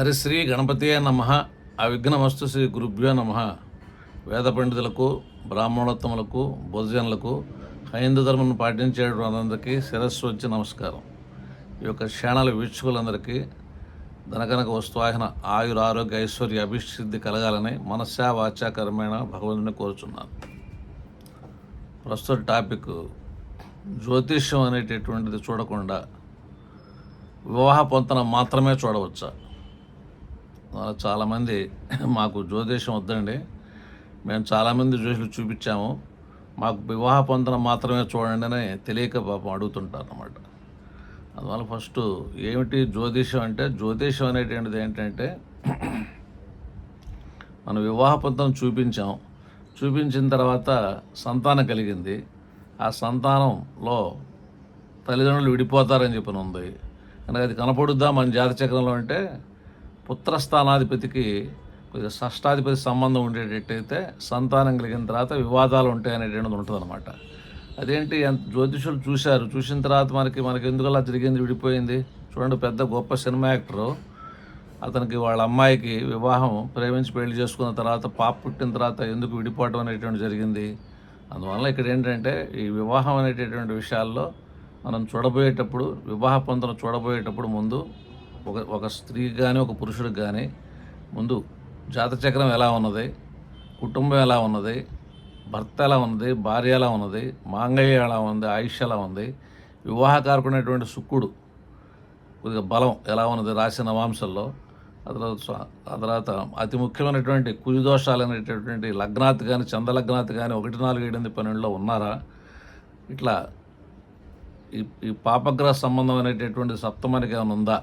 హరిశ్రీ గణపతియే నమ. అవిఘ్నమస్తు శ్రీ గురుభ్యో నమ. వేద పండితులకు బ్రాహ్మణోత్తములకు బుధజనులకు హైందు ధర్మం పాటించేటువంటి అందరికీ శిరస్సు వచ్చి నమస్కారం. ఈ యొక్క క్షణాల వీక్షకులందరికీ ధనకనక వస్తువాహన ఆయుర ఆరోగ్య ఐశ్వర్య అభిసిద్ధి కలగాలని మనస్సా వాచాకరమైన భగవంతుని కోరుచున్నాను. ప్రస్తుత టాపిక్ జ్యోతిష్యం అనేటటువంటిది చూడకుండా వివాహ పొంతన మాత్రమే చూడవచ్చా? చాలామంది మాకు జ్యోతిషం వద్దండి. మేము చాలామంది జ్యోతిషులు చూపించాము. మాకు వివాహ పొందడం మాత్రమే చూడండి అని తెలియక పాపం అడుగుతుంటారు అన్నమాట అందువల్ల ఫస్ట్ ఏమిటి జ్యోతిషం అంటే జ్యోతిషం అనేటువంటిది ఏంటంటే మన వివాహ పొందడం చూపించాం. చూపించిన తర్వాత సంతానం కలిగింది. ఆ సంతానంలో తల్లిదండ్రులు విడిపోతారని చెప్పిన ఉంది. కనుక అది కనపడుద్దా మన జాతచక్రంలో అంటే పుత్రస్థానాధిపతికి కొద్దిగా షష్టాధిపతి సంబంధం ఉండేటట్టయితే సంతానం కలిగిన తర్వాత వివాదాలు ఉంటాయి అనేటువంటిది ఉంటుందన్నమాట. అదేంటి ఎంత జ్యోతిషులు చూశారు. చూసిన తర్వాత మనకి మనకి ఎందుకు అలా జరిగింది విడిపోయింది? చూడండి పెద్ద గొప్ప సినిమా యాక్టరు. అతనికి వాళ్ళ అమ్మాయికి వివాహం ప్రేమించి పెళ్ళి చేసుకున్న తర్వాత పాప పుట్టిన తర్వాత ఎందుకు విడిపోవడం అనేటువంటి జరిగింది? అందువల్ల ఇక్కడ ఏంటంటే ఈ వివాహం అనేటటువంటి విషయాల్లో మనం చూడబోయేటప్పుడు వివాహ పొందను చూడబోయేటప్పుడు ముందు ఒక ఒక స్త్రీకి కానీ ఒక పురుషుడికి కానీ ముందు జాతచక్రం ఎలా ఉన్నది? కుటుంబం ఎలా ఉన్నది? భర్త ఎలా ఉన్నది? భార్య ఎలా ఉన్నది? మాంగయ్య ఎలా ఉంది? ఆయుష్ ఎలా ఉంది? వివాహకారకుడైనటువంటి శుక్రుడు కొద్దిగా బలం ఎలా ఉన్నది? రాసిన నవాంశంలో. ఆ తర్వాత ఆ తర్వాత అతి ముఖ్యమైనటువంటి కుజి దోషాలు అనేటటువంటి లగ్నాత్ కానీ చందలగ్నాత్ కానీ ఒకటి నాలుగు ఏడు ఎనిమిది పన్నెండులో ఉన్నారా? ఇట్లా ఈ ఈ పాపగ్రహ సంబంధం అనేటటువంటి సప్తమానికి ఏమైనా ఉందా?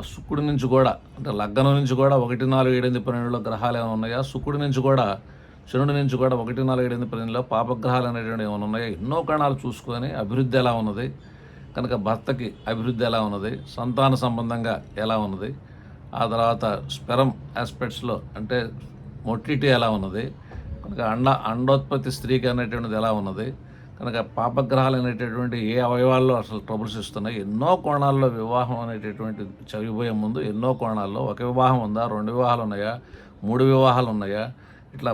శుక్రుడి నుంచి కూడా అంటే లగ్నం నుంచి కూడా ఒకటి నాలుగు ఏడు ఎనిమిది పన్నెండులో గ్రహాలు ఏమైనా ఉన్నాయా? శుక్రుడి నుంచి కూడా శనుడి నుంచి కూడా ఒకటి నాలుగు ఏడు ఎనిమిది పన్నెండులో పాపగ్రహాలు అనేటువంటి ఏమైనా ఉన్నాయా? ఎన్నో కణాలు చూసుకొని అభివృద్ధి ఎలా ఉన్నది? కనుక భర్తకి అభివృద్ధి ఎలా ఉన్నది? సంతాన సంబంధంగా ఎలా ఉన్నది? ఆ తర్వాత స్పెరం ఆస్పెక్ట్స్లో అంటే మొట్టిటి ఎలా ఉన్నది? కనుక అండ అండోత్పత్తి స్త్రీకి అనేటువంటిది ఎలా ఉన్నది? కనుక పాపగ్రహాలు అనేటటువంటి ఏ అవయవాల్లో అసలు ట్రబుల్స్ ఇస్తున్నాయి ఎన్నో కోణాల్లో వివాహం అనేటటువంటి చదివిపోయే ముందు ఎన్నో కోణాల్లో ఒక వివాహం ఉందా రెండు వివాహాలు ఉన్నాయా మూడు వివాహాలు ఉన్నాయా ఇట్లా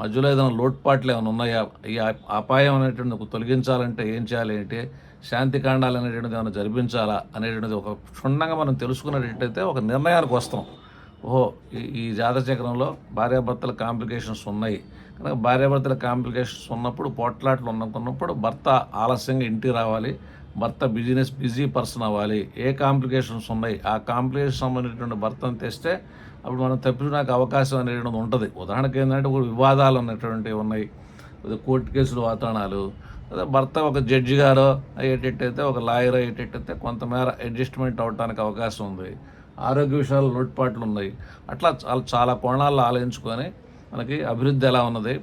మధ్యలో ఏదైనా లోటుపాట్లు ఏమైనా ఉన్నాయా ఈ అపాయం అనేటువంటి తొలగించాలంటే ఏం చేయాలి ఏంటి శాంతి కాండాలు అనేటువంటిది ఏమైనా జరిపించాలా అనేటువంటిది ఒక క్షుణ్ణంగా మనం తెలుసుకున్నట్టయితే ఒక నిర్ణయానికి వస్తాం. ఓహో ఈ జాతచక్రంలో జాతర భార్యాభర్తల కాంప్లికేషన్స్ ఉన్నాయి. కనుక భార్యాభర్తల కాంప్లికేషన్స్ ఉన్నప్పుడు పోట్లాట్లు ఉన్నప్పుడు భర్త ఆలస్యంగా ఇంటికి రావాలి. భర్త బిజినెస్ బిజీ పర్సన్ అవ్వాలి. ఏ కాంప్లికేషన్స్ ఉన్నాయి? ఆ కాంప్లికేషన్ సంబంధించినటువంటి భర్తను తెస్తే అప్పుడు మనం తప్పించడానికి అవకాశం అనేటువంటి ఉంటుంది. ఉదాహరణకి ఏంటంటే వివాదాలు ఉన్నటువంటివి ఉన్నాయి. కోర్టు కేసులు వాతావరణాలు. అదే భర్త ఒక జడ్జి గారో అయ్యేటట్టయితే ఒక లాయర్ అయ్యేటట్టయితే కొంతమేర అడ్జస్ట్మెంట్ అవడానికి అవకాశం ఉంది. ఆరోగ్య విషయాలు లోటుపాట్లు ఉన్నాయి. అట్లా చాలా చాలా కోణాల్లో ఆలోచించుకొని మనకి అభివృద్ధి ఎలా ఉన్నది?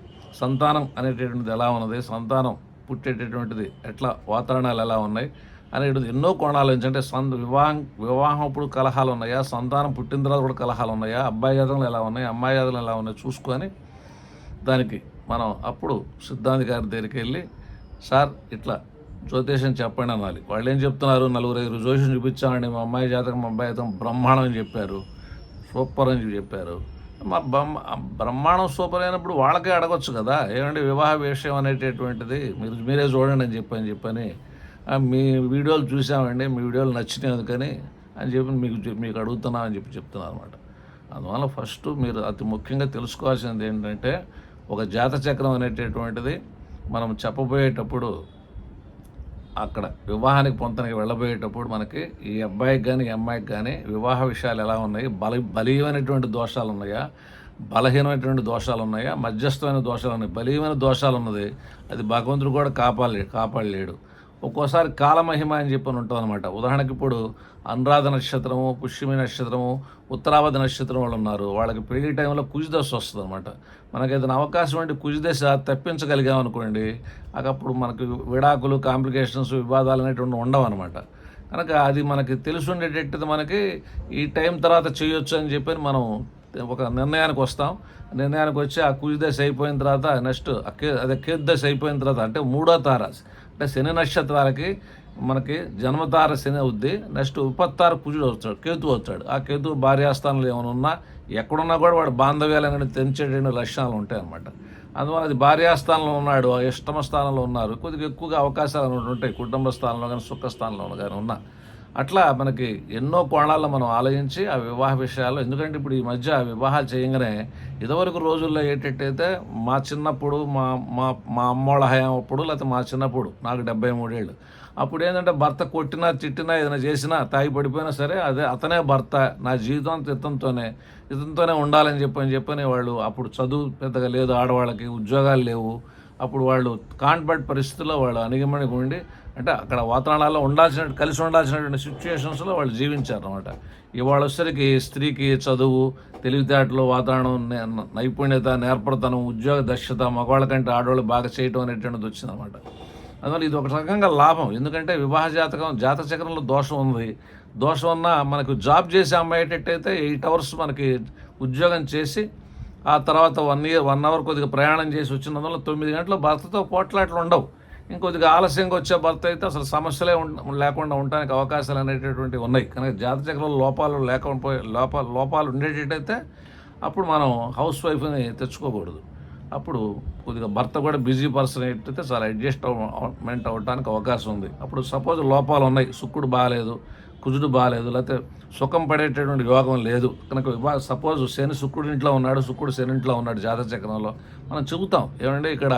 సంతానం అనేటటువంటిది ఎలా ఉన్నది? సంతానం పుట్టేటటువంటిది ఎట్లా? వాతావరణాలు ఎలా ఉన్నాయి? అనేటువంటిది ఎన్నో కోణాలు అంటే సంత వివాహం వివాహం అప్పుడు కలహాలు ఉన్నాయా? సంతానం పుట్టిన తర్వాత కూడా కలహాలు ఉన్నాయా? అబ్బాయి జాతకలు ఎలా ఉన్నాయి? అమ్మాయి జాతకలు ఎలా ఉన్నాయి? చూసుకొని దానికి మనం అప్పుడు సిద్ధాంతి గారి దగ్గరికి వెళ్ళి సార్ ఇట్లా జ్యోతిషం చెప్పండి అనాలి. వాళ్ళు ఏం చెప్తున్నారు? నలుగురు ఐదు జ్యోతిషం చూపించామండి మా అమ్మాయి జాతకం మా అబ్బాయి జాతకం బ్రహ్మాండం అని చెప్పారు. సూపర్ అని చెప్పారు. మా బ్రహ్మ బ్రహ్మాండం సూపర్ అయినప్పుడు వాళ్ళకే అడగొచ్చు కదా. ఏమంటే వివాహ విషయం అనేటటువంటిది మీరు మీరే చూడండి అని చెప్పని చెప్పని మీ వీడియోలు చూసామండి మీ వీడియోలు నచ్చినాయి అందుకని అని చెప్పి మీకు చెప్- మీకు అడుగుతున్నా అని చెప్పి చెప్తున్నారు అనమాట అందువల్ల ఫస్ట్ మీరు అతి ముఖ్యంగా తెలుసుకోవాల్సింది ఏంటంటే ఒక జాత చక్రం అనేటటువంటిది మనం చెప్పబోయేటప్పుడు అక్కడ వివాహానికి పొంతనకి వెళ్ళబోయేటప్పుడు మనకి ఈ అబ్బాయికి కానీ ఈ అమ్మాయికి కానీ వివాహ విషయాలు ఎలా ఉన్నాయి? బల బలీయమైనటువంటి దోషాలు ఉన్నాయా? బలహీనమైనటువంటి దోషాలు ఉన్నాయా? మధ్యస్థమైన దోషాలు ఉన్నాయి? బలీయమైన దోషాలు ఉన్నది. అది భగవంతుడు కూడా కాపాడలే కాపాడలేడు. ఒక్కోసారి కాలమహిమ అని చెప్పని ఉంటుంది అనమాట ఉదాహరణకి ఇప్పుడు అనురాధ నక్షత్రము పుష్యమి నక్షత్రము ఉత్తరావధి నక్షత్రం వాళ్ళు ఉన్నారు. వాళ్ళకి పెళ్ళి టైంలో కుజిదశ వస్తుంది అనమాట మనకి ఏదైనా అవకాశం అంటే కుజిదశ తప్పించగలిగామనుకోండి అప్పుడు మనకు విడాకులు కాంప్లికేషన్స్ వివాదాలు అనేటువంటి ఉండవు అనమాట కనుక అది మనకి తెలిసి ఉండేటట్టు మనకి ఈ టైం తర్వాత చేయొచ్చు అని చెప్పి మనం ఒక నిర్ణయానికి వస్తాం. నిర్ణయానికి వచ్చి ఆ కుజిదశ అయిపోయిన తర్వాత నెక్స్ట్ అదే కేతు దశ అయిపోయిన తర్వాత అంటే మూడో తార అంటే శని నక్షత్రాలకి మనకి జన్మతార శని అవుద్ది నెక్స్ట్ ఉపత్తార కుజుడు వచ్చాడు కేతు వచ్చాడు ఆ కేతు భార్యాస్థానంలో ఏమైనా ఉన్నా ఎక్కడున్నా కూడా వాడు బాంధవ్యాలు అనేది తెంచేటువంటి లక్షణాలు ఉంటాయి అన్నమాట అందువల్ల అది భార్యాస్థానంలో ఉన్నాడు ఆ ఇష్టమ స్థానంలో ఉన్నారు. కొద్దిగా ఎక్కువగా అవకాశాలు ఉంటాయి కుటుంబ స్థానంలో కానీ సుఖ స్థానంలో కానీ ఉన్నా. అట్లా మనకి ఎన్నో కోణాల్లో మనం ఆలోచించి ఆ వివాహ విషయాలు ఎందుకంటే ఇప్పుడు ఈ మధ్య వివాహాలు చేయగానే ఇదివరకు రోజుల్లో ఏంటంటే మా చిన్నప్పుడు మా మా మా అమ్మోళ్ళ హయాం అప్పుడు లేకపోతే మా చిన్నప్పుడు నాకు డెబ్బై మూడేళ్ళు. అప్పుడు ఏంటంటే భర్త కొట్టినా తిట్టినా ఏదైనా చేసినా తాగి పడిపోయినా సరే అదే అతనే భర్త నా జీవితం అంతా ఇతనితోనే ఇతనితోనే ఉండాలని చెప్పని చెప్పని వాళ్ళు అప్పుడు చదువు పెద్దగా లేదు ఆడవాళ్ళకి ఉద్యోగాలు లేవు. అప్పుడు వాళ్ళు కాన్బర్ట్ పరిస్థితుల్లో వాళ్ళు అణిగిమణిగి ఉండి అంటే అక్కడ వాతావరణాల్లో ఉండాల్సిన కలిసి ఉండాల్సినటువంటి సిచ్యువేషన్స్లో వాళ్ళు జీవించారు అనమాట ఇవాళ వచ్చేసరికి స్త్రీకి చదువు తెలివితేటలు వాతావరణం నైపుణ్యత నేర్పడతనం ఉద్యోగ దక్షత మగవాళ్ళ కంటే ఆడవాళ్ళు బాగా చేయటం అనేటువంటిది వచ్చిందనమాట అందువల్ల ఇది ఒక రకంగా లాభం. ఎందుకంటే వివాహ జాతకం జాతక చక్రంలో దోషం ఉంది. దోషం ఉన్న మనకు జాబ్ చేసే అమ్మాయేటట్టయితే ఎయిట్ అవర్స్ మనకి ఉద్యోగం చేసి ఆ తర్వాత వన్ ఇయర్ వన్ అవర్ కొద్దిగా ప్రయాణం చేసి వచ్చినందువల్ల తొమ్మిది గంటలు భర్తతో పోట్లాట్లు ఉండవు. ఇంకొద్దిగా ఆలస్యంగా వచ్చే భర్త అయితే అసలు సమస్యలే లేకుండా ఉండడానికి అవకాశాలు అనేటటువంటివి ఉన్నాయి. కనుక జాతచక్రంలో లోపాలు లేకపోయి లోపాలు లోపాలు ఉండేటట్టయితే అప్పుడు మనం హౌస్ వైఫ్ని తెచ్చుకోకూడదు. అప్పుడు కొద్దిగా భర్త కూడా బిజీ పర్సన్ అయితే చాలా అడ్జస్ట్మెంట్ అవ్వడానికి అవకాశం ఉంది. అప్పుడు సపోజ్ లోపాలు ఉన్నాయి. శుక్రుడు బాగాలేదు కుజుడు బాగాలేదు లేకపోతే సుఖం పడేటటువంటి యోగం లేదు. కనుక సపోజ్ శని శుక్రుడి ఇంట్లో ఉన్నాడు శుక్రుడు శని ఇంట్లో ఉన్నాడు జాతర చక్రంలో. మనం చెబుతాం ఏమంటే ఇక్కడ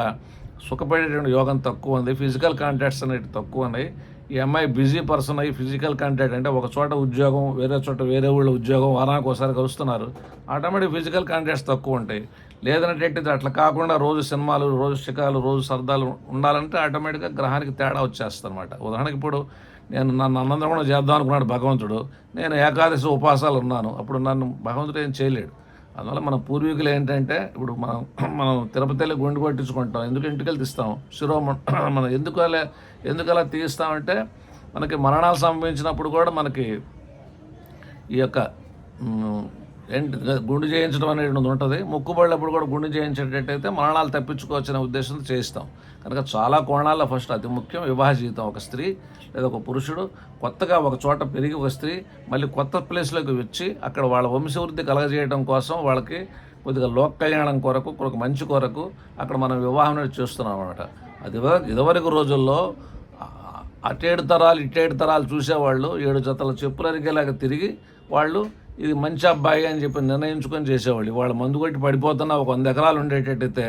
సుఖపడేటువంటి యోగం తక్కువ ఉంది. ఫిజికల్ కాంటాక్ట్స్ అనేవి తక్కువ ఉన్నాయి ఈ అమ్మాయి బిజీ పర్సన్ అయ్యి ఫిజికల్ కాంటాక్ట్ అంటే ఒక చోట ఉద్యోగం వేరే చోట వేరే ఊళ్ళో ఉద్యోగం వారానికి ఒకసారి కలుస్తున్నారు. ఆటోమేటిక్ ఫిజికల్ కాంటాక్ట్స్ తక్కువ ఉంటాయి. లేదనేటట్టు అట్లా కాకుండా రోజు సినిమాలు రోజు శిఖాలు రోజు సరదాలు ఉండాలంటే ఆటోమేటిక్గా గ్రహానికి తేడా వచ్చేస్తుంది అనమాట ఉదాహరణకి ఇప్పుడు నేను నన్ను అన్నందరం కూడా చేద్దాం అనుకున్నాడు భగవంతుడు. నేను ఏకాదశి ఉపవాసాలు ఉన్నాను. అప్పుడు నన్ను భగవంతుడు ఏం చేయలేడు. అందువల్ల మన పూర్వీకులు ఏంటంటే ఇప్పుడు మనం మనం తిరుపతిలో గుండు కొట్టించుకుంటాం ఎందుకు ఇంటికెళ్ళి తీస్తాం? శిరో మనం ఎందుకు అలా ఎందుకు అలా తీస్తామంటే మనకి మరణాలు సంభవించినప్పుడు కూడా మనకి ఈ యొక్క ఏంటి గుండు చేయించడం అనేది ఉంటుంది. ముక్కుబడినప్పుడు కూడా గుండు చేయించేటట్టయితే మరణాలు తప్పించుకోవచ్చనే ఉద్దేశంతో చేయిస్తాం. కనుక చాలా కోణాల్లో ఫస్ట్ అతి ముఖ్యం వివాహ జీవితం. ఒక స్త్రీ లేదా ఒక పురుషుడు కొత్తగా ఒక చోట పెరిగి ఒక స్త్రీ మళ్ళీ కొత్త ప్లేస్లోకి వచ్చి అక్కడ వాళ్ళ వంశవృద్ధి కలగజేయడం కోసం వాళ్ళకి కొద్దిగా లోక కళ్యాణం కొరకు ఒక మంచి కొరకు అక్కడ మనం వివాహం అనేది చేస్తున్నాం అనమాట అది ఇదివరకు రోజుల్లో అటేడు తరాలు ఇటేడు తరాలు చూసేవాళ్ళు ఏడు జతల చెప్పులు అరిగేలాగా తిరిగి వాళ్ళు ఇది మంచి అబ్బాయి అని చెప్పి నిర్ణయించుకొని చేసేవాళ్ళు. వాళ్ళు మందు కొట్టి పడిపోతున్న ఒక వంద ఎకరాలు ఉండేటట్టయితే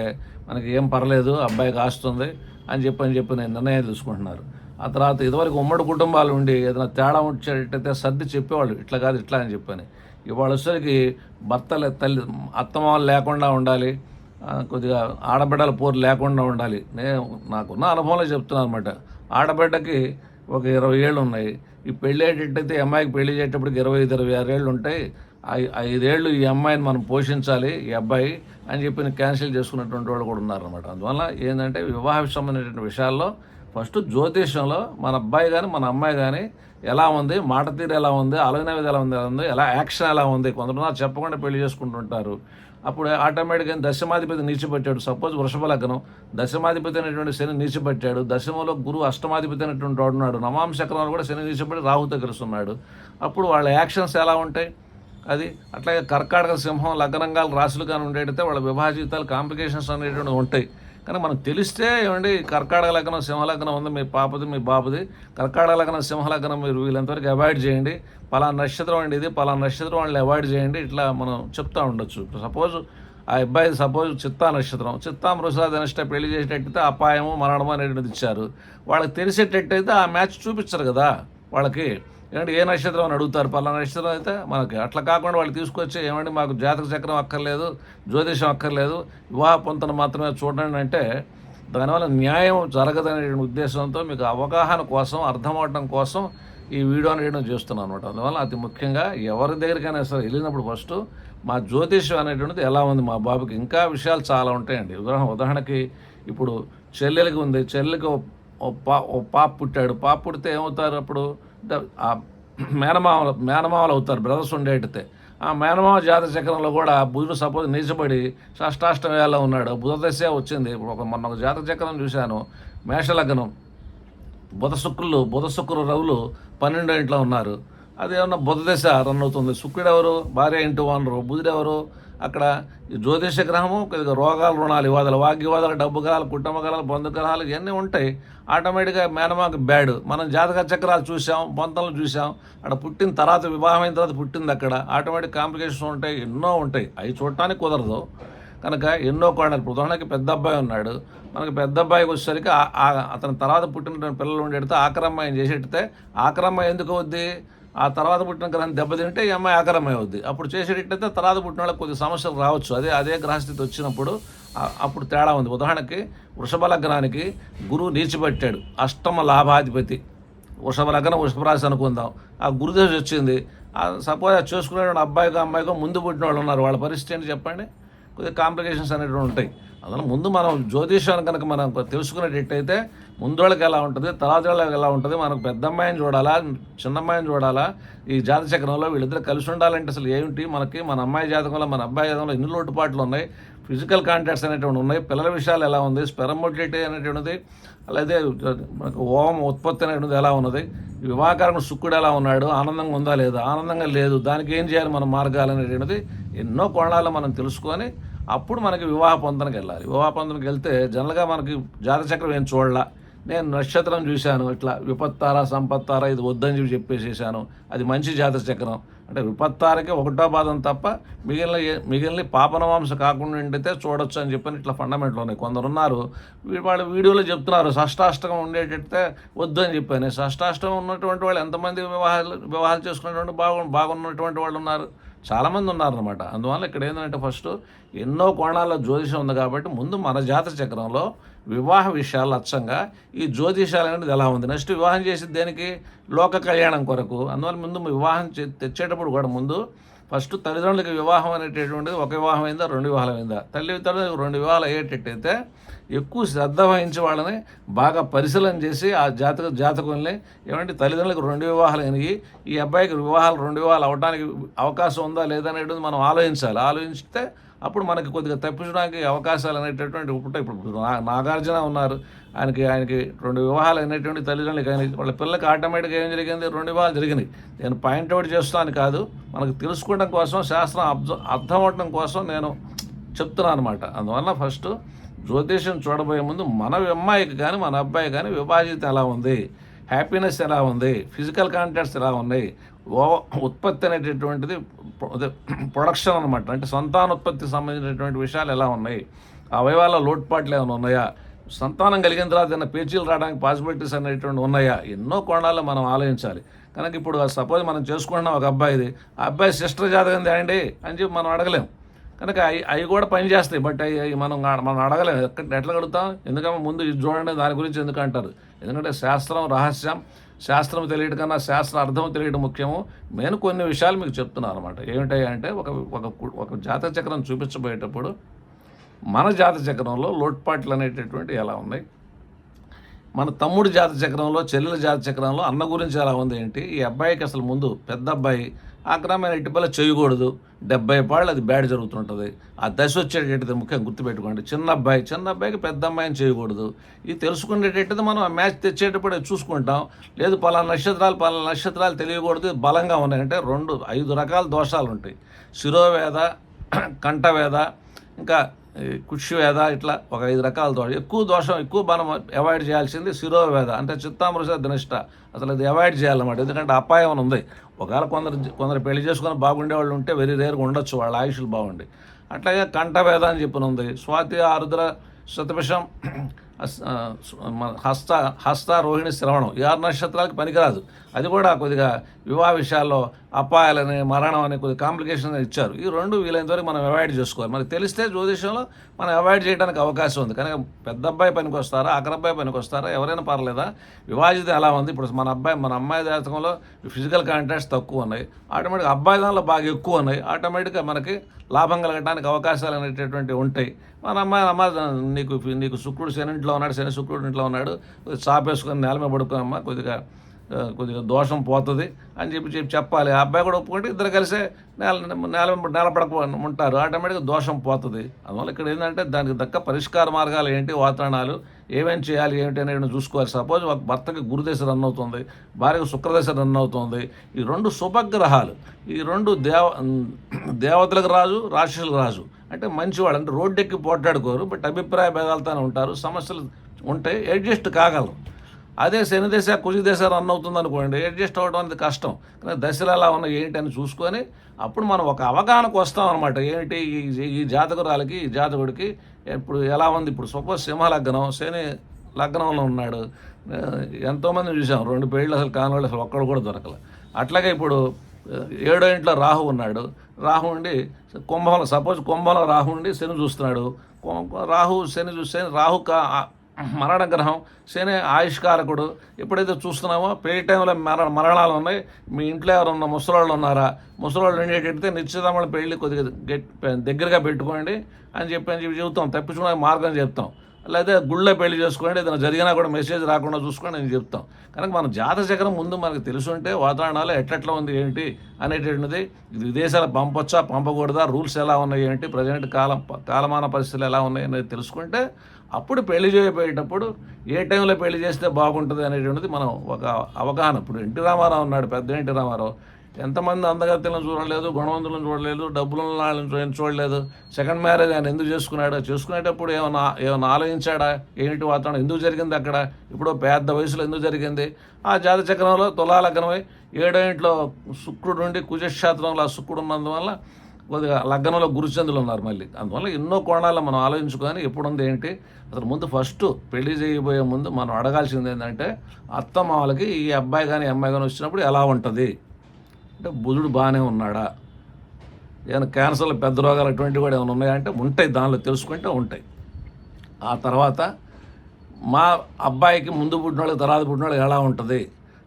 మనకి ఏం పర్లేదు అబ్బాయి కాస్తుంది అని చెప్పి అని చెప్పి నేను నిర్ణయం తీసుకుంటున్నారు. ఆ తర్వాత ఇదివరకు ఉమ్మడి కుటుంబాలు ఉండి ఏదైనా తేడా వచ్చేటట్టయితే సర్ది చెప్పేవాళ్ళు ఇట్లా కాదు ఇట్లా అని చెప్పని. ఇవాళ వచ్చేసరికి భర్తలు తల్లి అత్తమామలు లేకుండా ఉండాలి కొద్దిగా ఆడబిడ్డల పోరు లేకుండా ఉండాలి. నేను నాకున్న అనుభవంలో చెప్తున్నాను అనమాట ఆడబిడ్డకి ఒక ఇరవై ఏళ్ళు ఉన్నాయి. ఈ పెళ్ళి అయ్యేటట్టయితే ఈ అమ్మాయికి పెళ్ళి చేసేటప్పటికి ఇరవై ఐదు ఇరవై ఆరు ఏళ్ళు ఉంటాయి. ఐదేళ్ళు ఈ అమ్మాయిని మనం పోషించాలి ఈ అబ్బాయి అని చెప్పి క్యాన్సిల్ చేసుకున్నటువంటి వాళ్ళు కూడా ఉన్నారనమాట అందువల్ల ఏంటంటే వివాహ సంబంధించిన విషయాల్లో ఫస్ట్ జ్యోతిష్యంలో మన అబ్బాయి కానీ మన అమ్మాయి కానీ ఎలా ఉంది మాట తీరు ఎలా ఉంది ఆలోచన విధి ఎలా ఉంది ఎలా ఉంది ఎలా యాక్షన్ ఎలా ఉంది కొంతమంది చెప్పకుండా పెళ్ళి చేసుకుంటుంటారు. అప్పుడు ఆటోమేటిక్గా దశమాధిపతి నీచిపెట్టాడు సపోజ్ వృషభ లగ్నం. దశమాధిపతి అనేటువంటి శని నీచిపెట్టాడు దశమలో గురువు అష్టమాధిపతి అనేటువంటి వాడు ఉన్నాడు. నవాంశ కూడా శని నీచిపెట్టి రాహుతో కలుస్తున్నాడు. అప్పుడు వాళ్ళ యాక్షన్స్ ఎలా ఉంటాయి? అది అట్లాగే కర్కాటక సింహం లగ్నంగా రాశులు కానీ ఉండేటైతే వాళ్ళ వివాహ జీవితాలు కాంప్లికేషన్స్ అనేటువంటివి ఉంటాయి. కానీ మనకు తెలిస్తే ఏమండి కర్కాటక లగ్నం సింహలగ్నం ఉంది మీ పాపది మీ బాబుది. కర్కాటక లగ్నం సింహలగ్నం మీరు వీళ్ళంతవరకు అవాయిడ్ చేయండి. పలానా నక్షత్రం అండి ఇది పలానా నక్షత్రం వాళ్ళని అవాయిడ్ చేయండి. ఇట్లా మనం చెప్తూ ఉండొచ్చు. ఇప్పుడు సపోజ్ ఆ అబ్బాయి సపోజ్ చిత్తా నక్షత్రం. చిత్తా మృషాద నష్ట పెళ్ళి చేసేటట్టయితే అపాయము మరణము అనేటువంటిది ఇచ్చారు. వాళ్ళకి తెలిసేటట్టయితే ఆ మ్యాచ్ చూపించరు కదా వాళ్ళకి. ఏమంటే ఏ నక్షత్రం అని అడుగుతారు? పలానా నక్షత్రం అయితే మనకి అట్లా కాకుండా వాళ్ళు తీసుకొచ్చి ఏమండి మాకు జాతక చక్రం అక్కర్లేదు జ్యోతిషం అక్కర్లేదు వివాహ పొంతన మాత్రమే చూడండి అంటే దానివల్ల న్యాయం జరగదనే ఉద్దేశంతో మీకు అవగాహన కోసం అర్థం కోసం ఈ వీడియో అనేది చేస్తున్నాను అనమాట అందువల్ల అతి ముఖ్యంగా ఎవరి దగ్గరికైనా సరే వెళ్ళినప్పుడు ఫస్ట్ మా జ్యోతిష్యం అనేటువంటిది ఎలా ఉంది మా బాబుకి ఇంకా విషయాలు చాలా ఉంటాయండి. ఉదాహరణ ఉదాహరణకి ఇప్పుడు చెల్లెలకి ఉంది. చెల్లెలకి ఓ- పా ఓ పాప పుట్టాడు. పాప పుడితే ఏమవుతారు అప్పుడు? ఆ మేనమామలు మేనమామలు అవుతారు బ్రదర్స్ ఉండేటితే ఆ మేనమామ జాతక చక్రంలో కూడా బుధుడు సపోజ్ నీచబడి షష్టాష్టం వేళ ఉన్నాడు. బుధదశ వచ్చింది. ఇప్పుడు ఒక మొన్న ఒక జాతక చక్రం చూశాను. మేషలగ్నం బుధ శుక్రులు బుధ శుక్రు రవులు పన్నెండో ఇంట్లో ఉన్నారు. అదేమన్నా బుధదశ రన్ అవుతుంది? శుక్రుడు ఎవరు? భార్య ఇంటి ఓనరు. బుధుడు ఎవరు? అక్కడ ఈ జ్యోతిష గ్రహము కొద్దిగా రోగాలు రుణాలు ఇవాదాలు వాగ్వివాదాలు డబ్బు గ్రహాలు కుటుంబ గ్రహాలు బంధు గ్రహాలు ఇవన్నీ ఉంటాయి. ఆటోమేటిక్గా మేనమాకు బ్యాడ్. మనం జాతక చక్రాలు చూసాం పొంతలు చూసాం అక్కడ పుట్టిన తర్వాత వివాహమైన తర్వాత పుట్టింది అక్కడ. ఆటోమేటిక్ కాంప్లికేషన్స్ ఉంటాయి ఎన్నో ఉంటాయి. అవి చూడటానికి కుదరదు. కనుక ఎన్నో కోణాలు. ఇప్పుడు ఉదాహరణకి పెద్ద అబ్బాయి ఉన్నాడు. మనకి పెద్ద అబ్బాయికి వచ్చేసరికి అతని తర్వాత పుట్టిన పిల్లలు ఉండేడితే ఆక్రమయం చేసేటితే ఆక్రమం ఎందుకు అవుద్ది? ఆ తర్వాత పుట్టిన గ్రహం దెబ్బతింటే ఈ అమ్మాయి ఆక్రమం అవుద్ది అప్పుడు చేసేటట్లయితే తర్వాత పుట్టిన వాళ్ళకి కొద్ది సమస్యలు రావచ్చు. అదే అదే గ్రహస్థితి వచ్చినప్పుడు అప్పుడు తేడా ఉంది. ఉదాహరణకి వృషభ లగ్నానికి గురువు నీచిపెట్టాడు. అష్టమ లాభాధిపతి. వృషభ లగ్నం వృషభరాశి అనుకుందాం. ఆ గురుదశ వచ్చింది. సపోజ్ చూసుకునే అబ్బాయికో అమ్మాయికో ముందు పుట్టిన వాళ్ళు ఉన్నారు. వాళ్ళ పరిస్థితి ఏంటి చెప్పండి? కొద్దిగా కాంప్లికేషన్స్ అనేవి ఉంటాయి. అందులో ముందు మనం జ్యోతిషాన్ని కనుక మనం తెలుసుకునేటట్టయితే ముందు వాళ్ళకి ఎలా ఉంటుంది తర్వాత వాళ్ళకి ఎలా ఉంటుంది మనకు పెద్ద అమ్మాయిని చూడాలా చిన్న అమ్మాయిని చూడాలా ఈ జాత చక్రంలో వీళ్ళిద్దరు కలిసి ఉండాలంటే అసలు ఏమిటి? మనకి మన అమ్మాయి జాతకంలో మన అబ్బాయి జాతకంలో ఎన్ని లోటుపాట్లు ఉన్నాయి? ఫిజికల్ కాంటాక్ట్స్ అనేటువంటి ఉన్నాయి. పిల్లల విషయాలు ఎలా ఉంది? స్పెరం అనేటువంటిది అలాగే మనకు ఓం ఉత్పత్తి అనేటువంటిది ఎలా ఉన్నది? ఈ శుక్రుడు ఎలా ఉన్నాడు? ఆనందంగా ఉందా లేదా? ఆనందంగా లేదు. దానికి ఏం చేయాలి మన మార్గాలు అనేటువంటిది ఎన్నో కోణాలు మనం తెలుసుకొని అప్పుడు మనకి వివాహ పొందనకి వెళ్ళాలి. వివాహ పొందనకి వెళ్తే జనరల్గా మనకి జాతచక్రం ఏం చూడాల. నేను నక్షత్రం చూశాను ఇట్లా విపత్తారా సంపత్తారా ఇది వద్దని చెప్పి చెప్పేసేసాను. అది మంచి జాతక చక్రం అంటే విపత్తారకి ఒకటో పాదం తప్ప మిగిలిన మిగిలిన పాపనవాంశ కాకుండా ఉండితే చూడొచ్చు అని చెప్పని ఇట్లా ఫండమెంట్లు ఉన్నాయి. కొందరు ఉన్నారు వాళ్ళు వీడియోలో చెప్తున్నారు షష్టాష్టకం ఉండేటట్టే వద్దు అని చెప్పాను. షష్టాష్టకం ఉన్నటువంటి వాళ్ళు ఎంతమంది వివాహాలు వివాహాలు చేసుకున్నటువంటి బాగు బాగున్నటువంటి వాళ్ళు ఉన్నారు. చాలామంది ఉన్నారనమాట అందువల్ల ఇక్కడ ఏంటంటే ఫస్ట్ ఎన్నో కోణాల్లో జ్యోతిషం ఉంది కాబట్టి ముందు మన జాతర చక్రంలో వివాహ విషయాలు అచ్చంగా ఈ జ్యోతిషాలు అనేది ఎలా ఉంది? నెక్స్ట్ వివాహం చేసి దేనికి? లోక కళ్యాణం కొరకు. అందువల్ల ముందు వివాహం చే- తెచ్చేటప్పుడు కూడా ముందు ఫస్ట్ తల్లిదండ్రులకి వివాహం అనేటటువంటిది ఒక వివాహం అయిందా రెండు వివాహాలు అయిందా తల్లి తల్లి రెండు వివాహాలు అయ్యేటట్టయితే ఎక్కువ శ్రద్ధ వహించి వాళ్ళని బాగా పరిశీలన చేసి ఆ జాతక జాతకుల్ని ఏమంటే తల్లిదండ్రులకు రెండు వివాహాలు అయినవి ఈ అబ్బాయికి వివాహాలు రెండు వివాహాలు అవడానికి అవకాశం ఉందా లేదా అనేటువంటిది మనం ఆలోచించాలి. ఆలోచిస్తే అప్పుడు మనకి కొద్దిగా తప్పించడానికి అవకాశాలు అనేటటువంటి ఇప్పుడు ఇప్పుడు నా- నాగార్జున ఉన్నారు. ఆయనకి ఆయనకి రెండు వివాహాలు అయినటువంటి తల్లిదండ్రులకి ఆయన వాళ్ళ పిల్లలకి ఆటోమేటిక్గా ఏం జరిగింది? రెండు వివాహాలు జరిగినాయి. నేను పాయింట్ అవుట్ చేస్తాను కాదు. మనకు తెలుసుకోవడం కోసం శాస్త్రం అర్థం అర్థం అవ్వడం కోసం నేను చెప్తున్నాను అనమాట అందువల్ల ఫస్ట్ జ్యోతిషం చూడబోయే ముందు మన అమ్మాయికి కానీ మన అబ్బాయి కానీ విభాజిత ఎలా ఉంది? హ్యాపీనెస్ ఎలా ఉంది? ఫిజికల్ కాంటాక్ట్స్ ఎలా ఉన్నాయి? ఓ ఉత్పత్తి అనేటటువంటిది ప్రొడక్షన్ అనమాట అంటే సంతానోత్పత్తికి సంబంధించినటువంటి విషయాలు ఎలా ఉన్నాయి? అవయవాల లోటుపాట్లు ఏమైనా ఉన్నాయా? సంతానం కలిగిన తర్వాత ఏమైనా పేచీలు రావడానికి పాసిబిలిటీస్ అనేటువంటి ఉన్నాయా? ఎన్నో కోణాలు మనం ఆలోచించాలి. కనుక ఇప్పుడు సపోజ్ మనం చేసుకుంటున్నాం ఒక అబ్బాయిది ఆ అబ్బాయి సిస్టర్ జాతకం తేండి అని చెప్పి మనం అడగలేం. కనుక అవి అవి కూడా పనిచేస్తాయి బట్ అవి అవి మనం మనం అడగలేం. ఎక్కడ ఎట్లా కడుగుతాం ఎందుకంటే ముందు ఇది చూడండి దాని గురించి ఎందుకు అంటారు? ఎందుకంటే శాస్త్రం రహస్యం శాస్త్రం తెలియడం కన్నా శాస్త్ర అర్థం తెలియడం ముఖ్యము. నేను కొన్ని విషయాలు మీకు చెప్తున్నాను అనమాట ఏమిటాయి అంటే ఒక ఒక ఒక జాతక చక్రం చూపించబోయేటప్పుడు మన జాతక చక్రంలో లోటుపాట్లు అనేటటువంటి ఎలా ఉన్నాయి? మన తమ్ముడి జాత చక్రంలో చెల్లెల జాత చక్రంలో అన్న గురించి ఎలా ఉంది ఏంటి? ఈ అబ్బాయికి అసలు ముందు పెద్ద అబ్బాయి ఆక్రమణ ఇటుపల్ల చేయకూడదు. డెబ్బై పాళ్ళు అది బ్యాడ్ జరుగుతుంటుంది. ఆ దశ వచ్చేటట్టుది ముఖ్యంగా గుర్తుపెట్టుకోండి. చిన్న అబ్బాయి చిన్న అబ్బాయికి పెద్ద అమ్మాయిని చేయకూడదు. ఇది తెలుసుకునేటట్టుది మనం ఆ మ్యాచ్ తెచ్చేటప్పుడు చూసుకుంటాం. లేదు పలానా నక్షత్రాలు పలానా నక్షత్రాలు తెలియకూడదు. బలంగా ఉన్నాయంటే రెండు ఐదు రకాల దోషాలు ఉంటాయి శిరోవేద కంఠవేద ఇంకా కుష్యవేద ఇట్లా ఒక ఐదు రకాల దోషం ఎక్కువ దోషం ఎక్కువ మనం అవాయిడ్ చేయాల్సింది శిరోవేద అంటే చిత్తామృష ధనిష్ట అసలు అది అవాయిడ్ చేయాలన్నమాట. ఎందుకంటే అపాయం అని ఉంది. ఒకవేళ కొందరు కొందరు పెళ్ళి చేసుకొని బాగుండే వాళ్ళు ఉంటే వెరీ రేరుగా ఉండొచ్చు వాళ్ళ ఆయుషులు బాగుండి. అట్లాగే కంఠవేద అని చెప్పిన ఉంది. స్వాతి ఆరుద్ర శతభిషం హస్త హస్త రోహిణి శ్రవణం. ఈ ఆరు నక్షత్రాలకు పనికిరాదు. అది కూడా కొద్దిగా వివాహ విషయాల్లో అపాయాలని మరణం అని కొద్ది కాంప్లికేషన్ ఇచ్చారు. ఈ రెండు వీలైనంత వరకు మనం అవాయిడ్ చేసుకోవాలి. మనకి తెలిస్తే జ్యోతిషంలో మనం అవాయిడ్ చేయడానికి అవకాశం ఉంది. కనుక పెద్ద అబ్బాయి పనికి వస్తారా అబ్బాయి పనికి వస్తారా ఎవరైనా పర్లేదా? వివాహిత ఎలా ఉంది? ఇప్పుడు మన అబ్బాయి మన అమ్మాయి జాతకంలో ఫిజికల్ కాంటాక్ట్స్ తక్కువ ఉన్నాయి. ఆటోమేటిక్గా అబ్బాయి దానిలో బాగా ఎక్కువ ఉన్నాయి. ఆటోమేటిక్గా మనకి లాభం కలగడానికి అవకాశాలు అనేటటువంటివి ఉంటాయి. మన అమ్మాయి అమ్మ నీకు నీకు శుక్రుడు శని ఇంట్లో ఉన్నాడు శని శుక్రుడు ఇంట్లో ఉన్నాడు. కొద్దిగా చాపేసుకొని నేల మీద పడుకోమ్మా అమ్మ కొద్దిగా కొద్దిగా దోషం పోతుంది అని చెప్పి చెప్పి చెప్పాలి. ఆ అబ్బాయి కూడా ఒప్పుకుంటే ఇద్దరు కలిసే నేల నేల నేలపడక ఉంటారు. ఆటోమేటిక్గా దోషం పోతుంది. అందువల్ల ఇక్కడ ఏంటంటే దానికి దక్క పరిష్కార మార్గాలు ఏంటి వాతావరణాలు ఏమేమి చేయాలి ఏమిటి అనేది చూసుకోవాలి. సపోజ్ ఒక భర్తకి గురుదశ రన్ అవుతుంది భార్యకు శుక్రదశ రన్ అవుతుంది. ఈ రెండు శుభగ్రహాలు ఈ రెండు దేవ దేవతలకు రాజు రాక్షసులకు రాజు. అంటే మంచివాళ్ళు అంటే రోడ్డెక్కి పోట్లాడుకోరు బట్ అభిప్రాయ భేదాలతోనే ఉంటారు. సమస్యలు ఉంటే అడ్జస్ట్ కాగలరు. అదే శని దశ కుజి దశ రన్ అవుతుంది అనుకోండి అడ్జస్ట్ అవ్వడం అనేది కష్టం. కానీ దశలు ఎలా ఉన్నాయి ఏంటి అని చూసుకొని అప్పుడు మనం ఒక అవగాహనకు వస్తాం అనమాట ఏంటి ఈ ఈ జాతకురాలకి ఈ జాతకుడికి ఇప్పుడు ఎలా ఉంది? ఇప్పుడు సపోజ్ సింహ లగ్నం శని లగ్నంలో ఉన్నాడు. ఎంతోమంది చూసాం. రెండు పేళ్ళు అసలు కానివాళ్ళు అసలు ఒక్కడు కూడా దొరకలే. అట్లాగే ఇప్పుడు ఏడో ఇంట్లో రాహు ఉన్నాడు. రాహు ఉండి కుంభంలో సపోజ్ కుంభంలో రాహు ఉండి శని చూస్తున్నాడు. రాహు శని చూస్తే రాహు కా మరణ గ్రహం శని ఆయుష్కారకుడు. ఎప్పుడైతే చూస్తున్నామో పెళ్ళి టైంలో మర మరణాలు ఉన్నాయి. మీ ఇంట్లో ఎవరన్నా ముసలాళ్ళు ఉన్నారా? ముసలాళ్ళు ఉండేటట్టే నిశ్చితమైన పెళ్ళి కొద్దిగా దగ్గరగా పెట్టుకోండి అని చెప్పి అని చెప్పి చెబుతాం. తప్పించుకునే మార్గం చెప్తాం. లేదా గుళ్ళో పెళ్ళి చేసుకోండి ఏదైనా జరిగినా కూడా మెసేజ్ రాకుండా చూసుకోండి అని చెప్తాం. కనుక మన జాత చక్రం ముందు మనకు తెలుసుంటే వాతావరణాలు ఎట్లట్లా ఉంది ఏంటి అనేటటువంటిది విదేశాలు పంపొచ్చా పంపకూడదా రూల్స్ ఎలా ఉన్నాయి ఏంటి ప్రజెంట్ కాలం కాలమాన పరిస్థితులు ఎలా ఉన్నాయి అనేది తెలుసుకుంటే అప్పుడు పెళ్ళి చేయబోయేటప్పుడు ఏ టైంలో పెళ్ళి చేస్తే బాగుంటుంది అనేటువంటిది మనం ఒక అవగాహన. ఇప్పుడు ఎన్టీ రామారావు ఉన్నాడు పెద్ద ఎన్టీ రామారావు. ఎంతమంది అందగత్తెలను చూడలేదు గుణవంతులను చూడలేదు డబ్బులను వాళ్ళని చూడలేదు. సెకండ్ మ్యారేజ్ ఆయన ఎందుకు చేసుకున్నాడు? చేసుకునేటప్పుడు ఏమైనా ఏమైనా ఆలోచించాడా? ఏంటి వాతావరణం? ఎందుకు జరిగింది అక్కడ? ఇప్పుడు పెద్ద వయసులో ఎందుకు జరిగింది? ఆ జాత చక్రంలో తులాలగ్నమై ఏడో ఇంట్లో శుక్రుడు ఉండి కుజక్షేత్రంలో ఆ శుక్రుడు ఉన్నందువల్ల కొద్దిగా లగ్నంలో గురుచంద్రులు ఉన్నారు మళ్ళీ. అందువల్ల ఎన్నో కోణాలు మనం ఆలోచించుకొని ఎప్పుడు ఉంది ఏంటి? అసలు ముందు ఫస్ట్ పెళ్ళి చేయబోయే ముందు మనం అడగాల్సింది ఏంటంటే అత్తమామలకి ఈ అబ్బాయి కానీ అమ్మాయి కానీ వచ్చినప్పుడు ఎలా ఉంటుంది? అంటే బుధుడు బాగానే ఉన్నాడా? ఏమైనా క్యాన్సర్లు పెద్ద రోగాలు అటువంటివి కూడా ఏమైనా ఉన్నాయా అంటే ఉంటాయి దానిలో తెలుసుకుంటే ఉంటాయి. ఆ తర్వాత మా అబ్బాయికి ముందు పుట్టిన వాళ్ళకి తర్వాత పుట్టిన వాళ్ళకి ఎలా ఉంటుంది?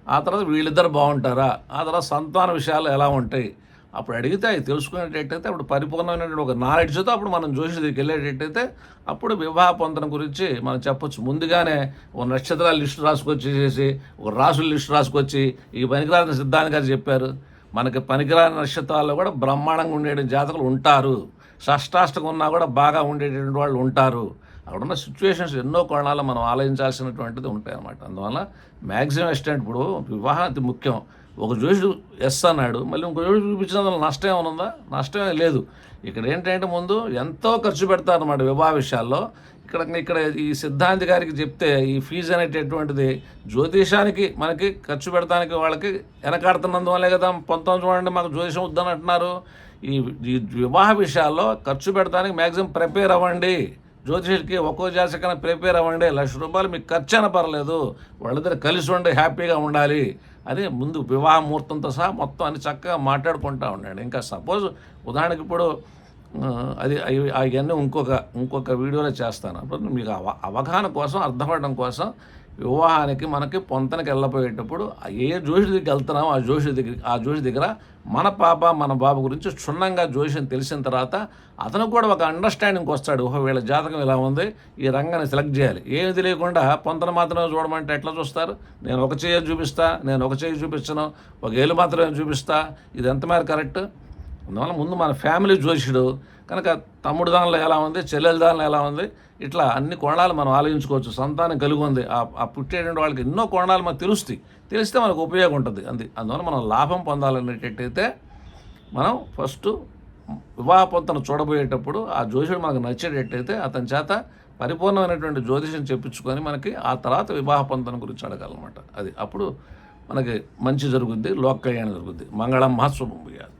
ఆ తర్వాత వీళ్ళిద్దరు బాగుంటారా? ఆ తర్వాత సంతాన విషయాలు ఎలా ఉంటాయి? అప్పుడు అడిగితే అవి తెలుసుకునేటట్టయితే అప్పుడు పరిపూర్ణమైనటువంటి ఒక నాలెడ్జ్తో అప్పుడు మనం జోషి దగ్గరికి వెళ్ళేటట్టయితే అప్పుడు వివాహ పొందడం గురించి మనం చెప్పొచ్చు. ముందుగానే ఒక నక్షత్రాల లిస్టు రాసుకొచ్చేసేసి ఒక రాసుల లిస్టు రాసుకొచ్చి ఈ పనికిరాని సిద్ధాంతి గారు చెప్పారు. మనకి పనికిరాని నక్షత్రాల్లో కూడా బ్రహ్మాండంగా ఉండే జాతకులు ఉంటారు. షష్టాష్టకం ఉన్నా కూడా బాగా ఉండేటటువంటి వాళ్ళు ఉంటారు. అక్కడ ఉన్న సిచ్యువేషన్స్ ఎన్నో కోణాలు మనం ఆలోచించాల్సినటువంటిది ఉంటాయి అన్నమాట. అందువల్ల మ్యాక్సిమం ఎక్స్టెంట్ ఇప్పుడు వివాహం అతి ముఖ్యం. ఒక జోషుడు ఎస్ అన్నాడు. మళ్ళీ ఇంకో జోషుడు చూపించినందులో నష్టం ఏమైనా ఉందా? నష్టమే లేదు. ఇక్కడ ఏంటంటే ముందు ఎంతో ఖర్చు పెడతారన్నమాట వివాహ విషయాల్లో. ఇక్కడ ఇక్కడ ఈ సిద్ధాంతి గారికి చెప్తే ఈ ఫీజు అనేటటువంటిది జ్యోతిషానికి మనకి ఖర్చు పెడతానికి వాళ్ళకి వెనకాడుతున్నందువల్లే కదా పంతొమ్మిది చూడండి మాకు జ్యోతిషం వద్దని అంటున్నారు ఈ ఈ వివాహ విషయాల్లో ఖర్చు పెడతానికి మ్యాక్సిమం ప్రిపేర్ అవ్వండి. జ్యోతిషుడికి ఒక్కో జాతకన ప్రిపేర్ అవ్వండి. లక్ష రూపాయలు మీకు ఖర్చు అయినా పర్లేదు. వాళ్ళిద్దరు కలిసి ఉండి హ్యాపీగా ఉండాలి. అని ముందు వివాహ ముహూర్తంతో సహా మొత్తం అని చక్కగా మాట్లాడుకుంటూ ఉండండి. ఇంకా సపోజ్ ఉదాహరణకి ఇప్పుడు అది అవి- అవన్నీ ఇంకొక ఇంకొక వీడియోలో చేస్తాను. అప్పుడు మీకు అవ అవగాహన కోసం అర్థపడడం కోసం వివాహానికి మనకి పొంతనకి వెళ్ళిపోయేటప్పుడు ఏ జోషి దగ్గరికి వెళ్తున్నామో ఆ జోషి దగ్గర ఆ జోషి దగ్గర మన పాప మన బాబు గురించి క్షుణ్ణంగా జోషిని తెలిసిన తర్వాత అతను కూడా ఒక అండర్స్టాండింగ్కి వస్తాడు. ఓహో వీళ్ళ జాతకం ఇలా ఉంది ఈ రంగాన్ని సెలెక్ట్ చేయాలి. ఏమి తెలియకుండా పొంతన మాత్రమే చూడమంటే ఎట్లా చూస్తారు? నేను ఒక చేయి చూపిస్తా నేను ఒక చేయి చూపించను ఒక ఏళ్ళు మాత్రమే చూపిస్తా. ఇది ఎంత మేర కరెక్ట్ అందువల్ల ముందు మన ఫ్యామిలీ జోషుడు కనుక తమ్ముడు దానిలో ఎలా ఉంది చెల్లెల దానిలో ఎలా ఉంది ఇట్లా అన్ని కోణాలు మనం ఆలోచించుకోవచ్చు. సంతానం కలిగి ఉంది ఆ పుట్టేటువంటి వాళ్ళకి ఎన్నో కోణాలు మనకు తెలుస్తాయి. తెలిస్తే మనకు ఉపయోగం ఉంటుంది. అంది. అందువల్ల మనం లాభం పొందాలనేటట్టయితే మనం ఫస్ట్ వివాహ పొంతను చూడబోయేటప్పుడు ఆ జ్యోతిషుడు మనకు నచ్చేటట్టయితే అతని చేత పరిపూర్ణమైనటువంటి జ్యోతిషం చెప్పించుకొని మనకి ఆ తర్వాత వివాహ పొందన గురించి అడగాలన్నమాట. అది అప్పుడు మనకి మంచి జరుగుద్ది లోక కళ్యాణం జరుగుద్ది. మంగళం మహాశుభం భూయాత్.